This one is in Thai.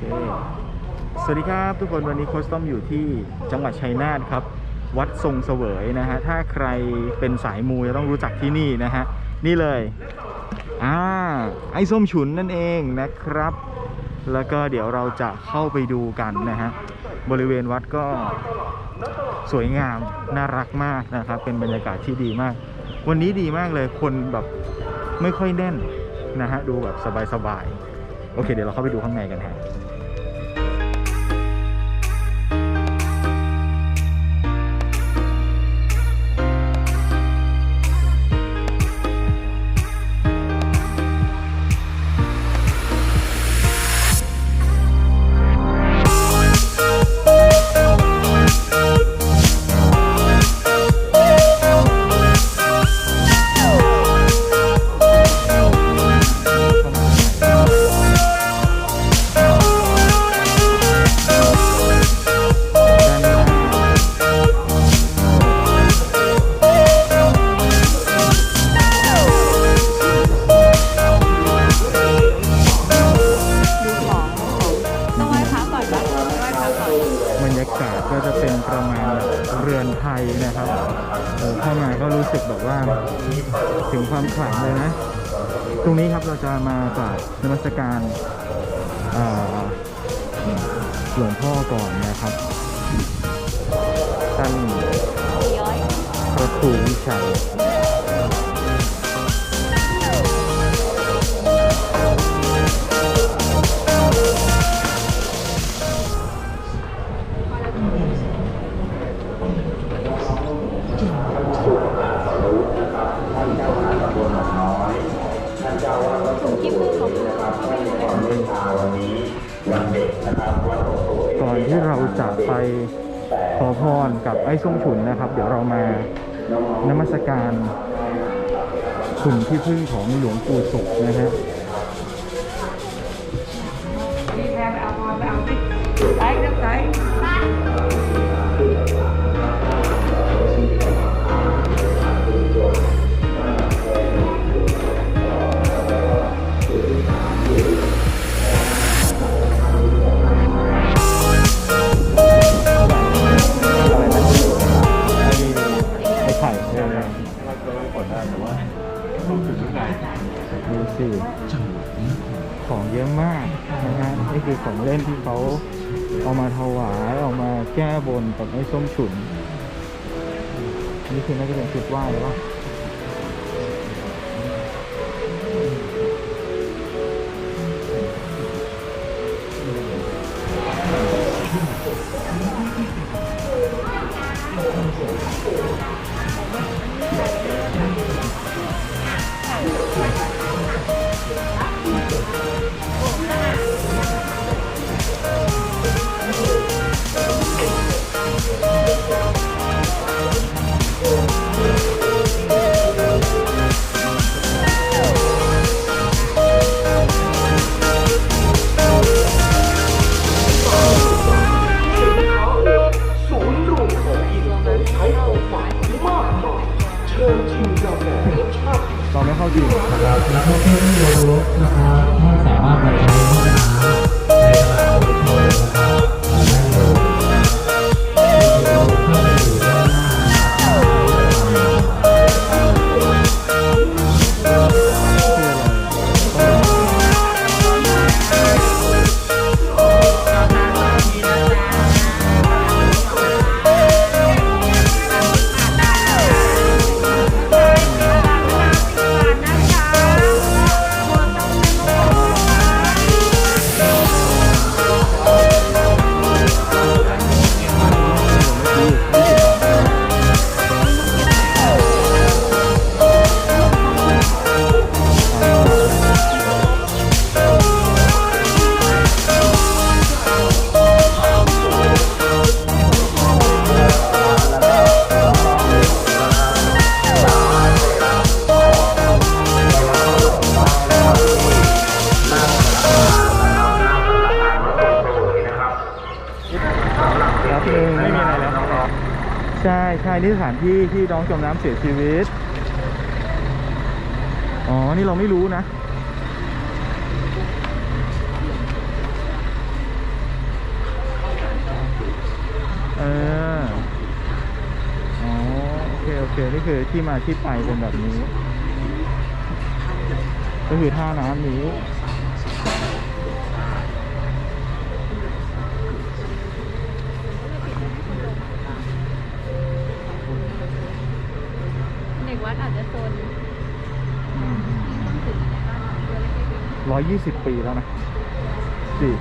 คสวัสดีครับทุกคนวันนี้โค้ชต้อมอยู่ที่จังหวัดชัยนาทครับ วัดทรงเสวยนะฮะถ้าใครเป็นสายมูจะต้องรู้จักที่นี่นะฮะนี่เลยอ่าไอ้ส้มฉุนนั่นเองนะครับ แล้วก็เดี๋ยวเราจะเข้าไปดูกันนะฮะบริเวณวัดก็สวยงามน่ารักมากนะครับ เป็นบรรยากาศที่ดีมาก วันนี้ดีมากเลยคนแบบไม่ค่อยแน่นนะฮะดูแบบสบายๆ โอเคเดี๋ยวเราเข้าไปดูข้างในกันฮะ รือนไทยนะครับเออเข้ามาก็รู้สึกแบบว่าถึงความขลังเลยนะ ตรงนี้ครับเราจะมากราบนมัสการหลวงพ่อก่อนนะครับท่านพระครูวิชัย ก่อนที่เราจะไปขอพรกับไอ้ส้มฉุนนะครับ เดี๋ยวเรามานมัสการขุนที่พึ่งของหลวงปู่สุขนะฮะ ดูสิของเยอะมากนะฮะนี่คือของเล่นที่เขาเอามาถวายเอามาแก้บนกับไอ้ส้มฉุนนี่คือน่าจะเป็นชุดไหว้หรือเปล่า เราไม่เข้าจริง นะครับนักท่องเที่ยวที่ลงรถนะครับไม่สามารถ เองไม่มีอะไรแล้วใช่ใช่นี่สถานที่ที่น้องจมน้ำเสียชีวิต อ๋อ นี่เราไม่รู้นะ เออ อ๋อ โอเค โอเค นี่คือที่มาที่ไปเป็นแบบนี้ ก็คือท่าน้ำนี้ ด็กวัดอาจจะโซนต้องถึงในบ้านเล็กๆร้อยยี่สิบปีแล้วนะสี่